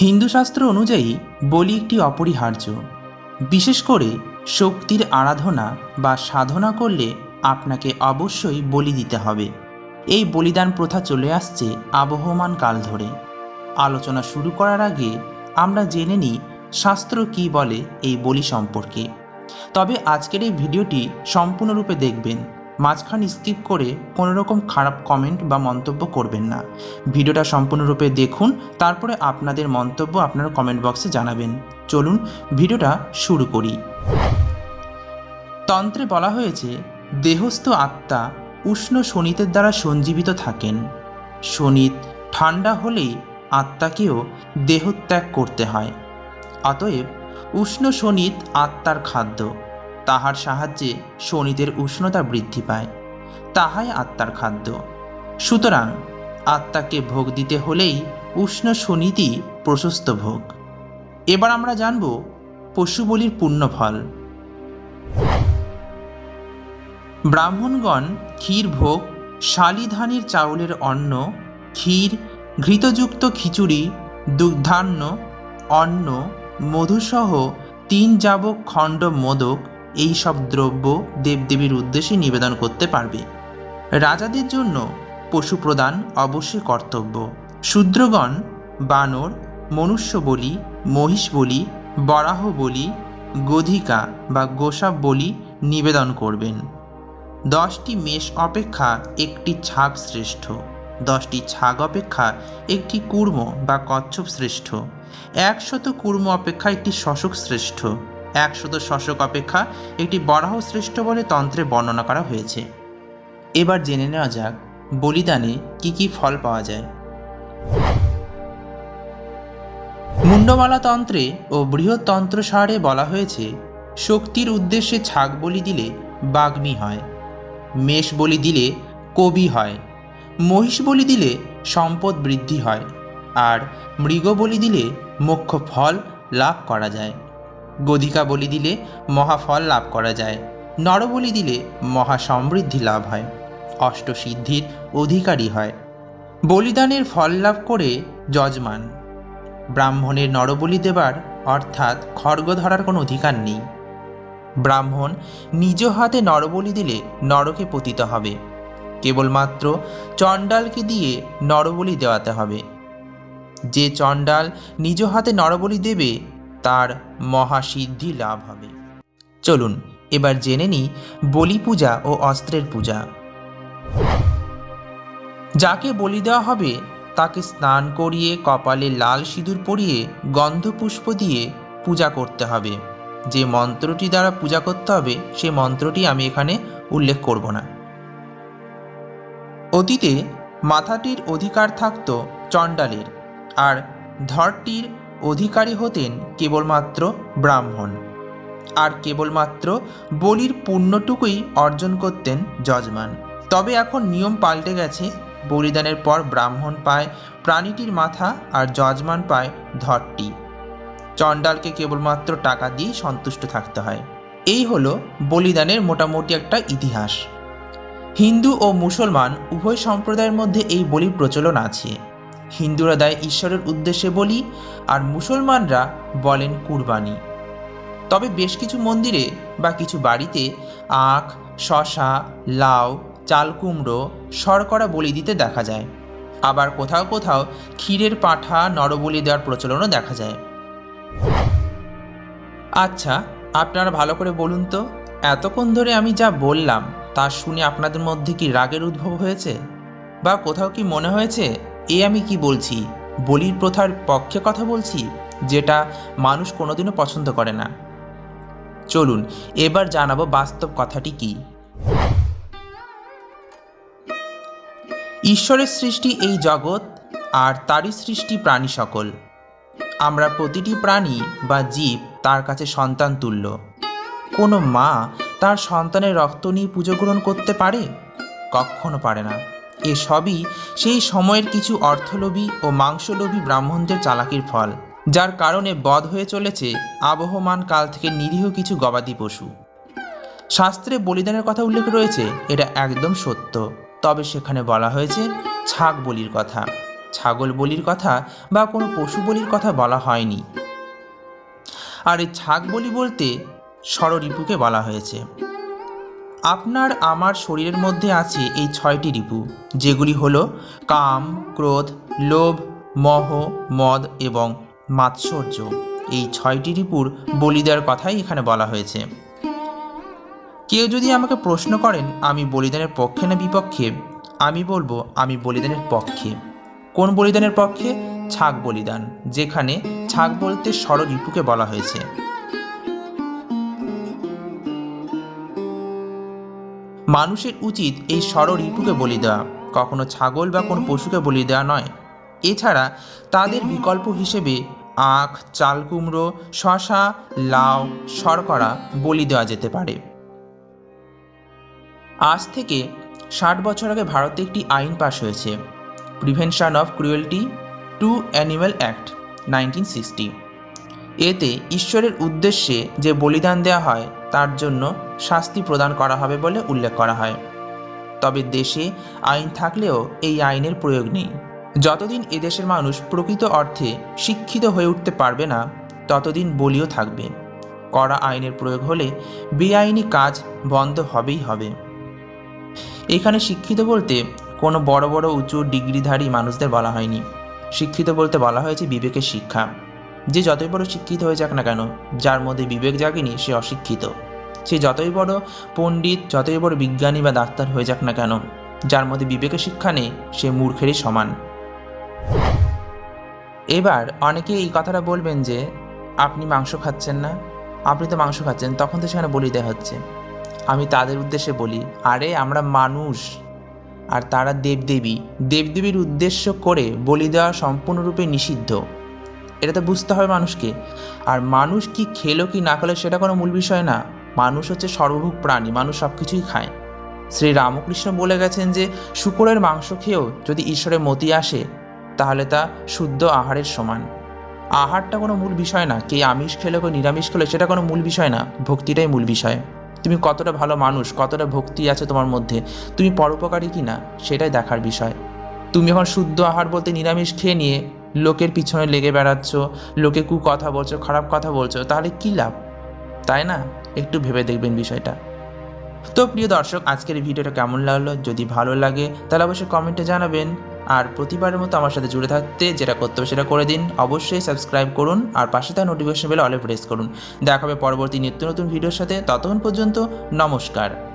হিন্দু শাস্ত্র অনুযায়ী বলি একটি অপরিহার্য। বিশেষ করে শক্তির আরাধনা বা সাধনা করলে আপনাকে অবশ্যই বলি দিতে হবে। এই বলিদান প্রথা চলে আসছে আবহমান কাল ধরে। আলোচনা শুরু করার আগে আমরা জেনে নিই শাস্ত্র কি বলে এই বলি সম্পর্কে। তবে আজকের এই ভিডিওটি সম্পূর্ণরূপে দেখবেন। মাঝখানে স্কিপ করে কোনো রকম খারাপ কমেন্ট বা মন্তব্য করবেন না। ভিডিওটা সম্পূর্ণরূপে দেখুন, তারপরে আপনাদের মন্তব্য আপনারা কমেন্ট বক্সে জানাবেন। চলুন, ভিডিওটা শুরু করি। তন্ত্রে বলা হয়েছে, দেহস্থ আত্মা উষ্ণ শনিতের দ্বারা সঞ্জীবিত থাকেন। শনিত ঠান্ডা হলেই আত্মাকেও দেহত্যাগ করতে হয়। অতএব উষ্ণ শনিত আত্মার খাদ্য। তাহার সাহায্যে শনিতের উষ্ণতা বৃদ্ধি পায়, তাহাই আত্মার খাদ্য। সুতরাং আত্মাকে ভোগ দিতে হলেই উষ্ণ শনিতি প্রশস্ত ভোগ। এবার আমরা জানব পশু বলির পুণ্যফল। ব্রাহ্মণগণ ক্ষীর ভোগ, শালিধানির চাউলের অন্ন, ক্ষীর, ঘৃতযুক্ত খিচুড়ি, দুগ্ধান্ন, অন্ন, মধুসহ তিন যাবক খণ্ড মোদক এই সব দ্রব্য দেবদেবীর উদ্দেশ্যে নিবেদন করতে পারবে। রাজাদের জন্য পশু প্রদান অবশ্যই কর্তব্য। শূদ্রগণ, বানর মনুষ্য বলি মহিষ বলি বরাহ বলি, গধিকা বা গোসাপ বলি নিবেদন করবেন। দশটি মেষ অপেক্ষা একটি ছাগ শ্রেষ্ঠ। দশটি ছাগ অপেক্ষা একটি কুর্ম বা কচ্ছপ শ্রেষ্ঠ। একশত কুর্ম অপেক্ষা একটি শশক শ্রেষ্ঠ। একশত শশক অপেক্ষা একটি বরাহ শ্রেষ্ঠ বলে তন্ত্রে বর্ণনা করা হয়েছে। এবার জেনে নেওয়া যাক, বলিদানে কি কি ফল পাওয়া যায়। মুন্ডমালা তন্ত্রে ও বৃহত্তন্ত্র সারে বলা হয়েছে, শক্তির উদ্দেশ্যে ছাগ বলি দিলে বাগ্মী হয়, মেষ বলি দিলে কবি হয়, মহিষ বলি দিলে সম্পদ বৃদ্ধি হয়, আর মৃগ বলি দিলে মোক্ষ ফল লাভ করা যায়। গধিকা বলি দিলে মহাফল লাভ করা যায় নরবলি দিলে মহা সমৃদ্ধি লাভ হয়, অষ্টসিদ্ধির অধিকারী হয়। বলিদানের ফল লাভ করে যজমান, ব্রাহ্মণের নরবলি দেবার অর্থাৎ খড়গ ধরার কোনো অধিকার নেই। ব্রাহ্মণ নিজ হাতে নরবলি দিলে নরকে পতিত হবে, কেবলমাত্র চণ্ডালকে দিয়ে নরবলি দেওয়াতে হবে। যে চণ্ডাল নিজ হাতে নরবলি দেবে তার মহাসিদ্ধি লাভ হবে। চলুন, এবার জেনে নিই বলি পূজা ও অস্ত্রের পূজা। যাকে বলি দেওয়া হবে, তাকে স্নান করিয়ে কপালে লাল সিঁদুর পরিয়ে গন্ধপুষ্প দিয়ে পূজা করতে হবে। যে মন্ত্রটি দ্বারা পূজা করতে হবে, সে মন্ত্রটি আমি এখানে উল্লেখ করব না। অতীতে মাথাটির অধিকার থাকত চণ্ডালের, আর ধরটির অধিকারী হতেন কেবলমাত্র ব্রাহ্মণ। আর কেবলমাত্র বলির পুণ্যটুকুই অর্জন করতেন যজমান। তবে এখন নিয়ম পাল্টে গেছে, বলিদানের পর ব্রাহ্মণ পায় প্রাণীটির মাথা আর যজমান পায় ধরটি। চণ্ডালকে কেবলমাত্র টাকা দিয়ে সন্তুষ্ট থাকতে হয়। এই হলো বলিদানের মোটামুটি একটা ইতিহাস। হিন্দু ও মুসলমান উভয় সম্প্রদায়ের মধ্যে এই বলির প্রচলন আছে। হিন্দুরা দেয় ঈশ্বরের উদ্দেশ্যে বলি, আর মুসলমানরা বলেন কুরবানি। তবে বেশ কিছু মন্দিরে বা কিছু বাড়িতে আখ, শশা, লাউ, চাল কুমড়ো, শর্করা বলি দিতে দেখা যায়। আবার কোথাও কোথাও ক্ষীরের পাঁঠা, নরবলি দেওয়ার প্রচলনও দেখা যায়। আচ্ছা আপনারা ভালো করে বলুন তো, এতক্ষণ ধরে আমি যা বললাম, তা শুনে আপনাদের মধ্যে কি রাগের উদ্ভব হয়েছে? বা কোথাও কি মনে হয়েছে? এ আমি কি বলছি? বলির প্রথার পক্ষে কথা বলছি, যেটা মানুষ কোনোদিনও পছন্দ করে না। চলুন, এবার জানাব বাস্তব কথাটি কি। ঈশ্বরের সৃষ্টি এই জগৎ, আর তারই সৃষ্টি প্রাণী সকল। আমরা প্রতিটি প্রাণী বা জীব তার কাছে সন্তান তুল্য। কোনো মা তার সন্তানের রক্ত নিয়ে পুজো গ্রহণ করতে পারে? কখনো পারে না। এসবই সেই সময়ের কিছু অর্থলোভী ও মাংসলোভী ব্রাহ্মণদের চালাকির ফল, যার কারণে বধ হয়ে চলেছে আবহমান কাল থেকে নিরীহ কিছু গবাদি পশু। শাস্ত্রে বলিদানের কথা উল্লেখ রয়েছে, এটা একদম সত্য। তবে সেখানে বলা হয়েছে, ছাগ বলির কথা। ছাগল বলির কথা বা কোনো পশু বলির কথা বলা হয়নি। আর এই ছাগ বলি বলতে ষড়রিপুকে বলা হয়েছে। আপনার আমার শরীরের মধ্যে আছে এই ছয়টি রিপু, যেগুলি হলো কাম, ক্রোধ, লোভ, মহ, মদ এবং মাৎসর্য। এই ছয়টি রিপুর বলি দেওয়ার কথাই এখানে বলা হয়েছে। কেউ যদি আমাকে প্রশ্ন করেন, আমি বলিদানের পক্ষে না বিপক্ষে? আমি বলব, আমি বলিদানের পক্ষে। কোন বলিদানের পক্ষে? ছাগ বলিদান, যেখানে ছাগ বলতে ষড়রিপুকে বলা হয়েছে। মানুষের উচিত এই ষড়রিপুকে বলি দেওয়া। কখনো ছাগল বা কোনো পশুকে বলি দেওয়া নয়। এছাড়া তাদের বিকল্প হিসেবে আখ, চাল কুমড়ো, শশা, লাউ, শর্করা বলি দেওয়া যেতে পারে। আজ থেকে ষাট বছর আগে ভারতে একটি আইন পাশ হয়েছে। Prevention of cruelty to animal act, nineteen sixty. এতে ঈশ্বরের উদ্দেশ্যে যে বলিদান দেওয়া হয়, তার জন্য শাস্তি প্রদান করা হবে বলে উল্লেখ করা হয়। তবে দেশে আইন থাকলেও এই আইনের প্রয়োগ নেই। যতদিন এদেশের মানুষ প্রকৃত অর্থে শিক্ষিত হয়ে উঠতে পারবে না, ততদিন বলিও থাকবে। কড়া আইনের প্রয়োগ হলে বেআইনি কাজ বন্ধ হবেই হবে। এখানে শিক্ষিত বলতে কোনো বড় বড় উঁচু ডিগ্রিধারী মানুষদের বলা হয়নি। শিক্ষিত বলতে বলা হয়েছে বিবেকের শিক্ষা। যে যতই বড় শিক্ষিত হয়ে যাক না কেন, যার মধ্যে বিবেক জাগেনি, সে অশিক্ষিত। সে যতই বড় পণ্ডিত, যতই বড় বিজ্ঞানী বা ডাক্তার হয়ে যাক না কেন, যার মধ্যে বিবেকের শিক্ষা নেই, সে মূর্খেরই সমান। এবার অনেকে এই কথাটা বলবেন যে, আপনি মাংস খাচ্ছেন না? আপনি তো মাংস খাচ্ছেন, তখন তো সেখানে বলি দেওয়া হচ্ছে। আমি তাদের উদ্দেশ্যে বলি, আরে, আমরা মানুষ, আর তারা দেবদেবী। দেবদেবীর উদ্দেশ্য করে বলি দেওয়া সম্পূর্ণরূপে নিষিদ্ধ। এটা তো বুঝতে হবে মানুষকে। আর মানুষ কি খেলো কি না খেলো সেটা কোনো মূল বিষয় না। মানুষ হচ্ছে সর্বভূক প্রাণী, মানুষ সব কিছুই খায়। শ্রী রামকৃষ্ণ বলে গেছেন যে, শুকরের মাংস খেয়েও যদি ঈশ্বরের মতি আসে, তাহলে তা শুদ্ধ আহারের সমান। আহারটা কোনো মূল বিষয় না, কে আমিষ খেলে কেউ নিরামিষ খেলে, সেটা কোনো মূল বিষয় না, ভক্তিটাই মূল বিষয়। তুমি কতটা ভালো মানুষ, কতটা ভক্তি আছে তোমার মধ্যে, তুমি পরোপকারী কি না সেটাই দেখার বিষয়। তুমি এখন শুদ্ধ আহার বলতে নিরামিষ খেয়ে নিয়ে লোকের পিছনে লেগে বেড়াচ্ছ, লোকে কু কথা বলছো, খারাপ কথা বলছো, তাহলে কি লাভ? তাই না? একটু ভেবে দেখবেন বিষয়টা। তো প্রিয় দর্শক, আজকের ভিডিওটা কেমন লাগল? যদি ভালো লাগে, তাহলে অবশ্যই কমেন্টে জানাবেন। আর প্রতিবারের মতো আমার সাথে জুড়ে থাকতে যেটা করতে হবে সেটা করে দিন। অবশ্যই সাবস্ক্রাইব করুন আর পাশে তার নোটিফিকেশন বেলে অলে প্রেস করুন। দেখা হবে পরবর্তী নিত্য নতুন ভিডিওর সাথে। ততক্ষণ পর্যন্ত নমস্কার।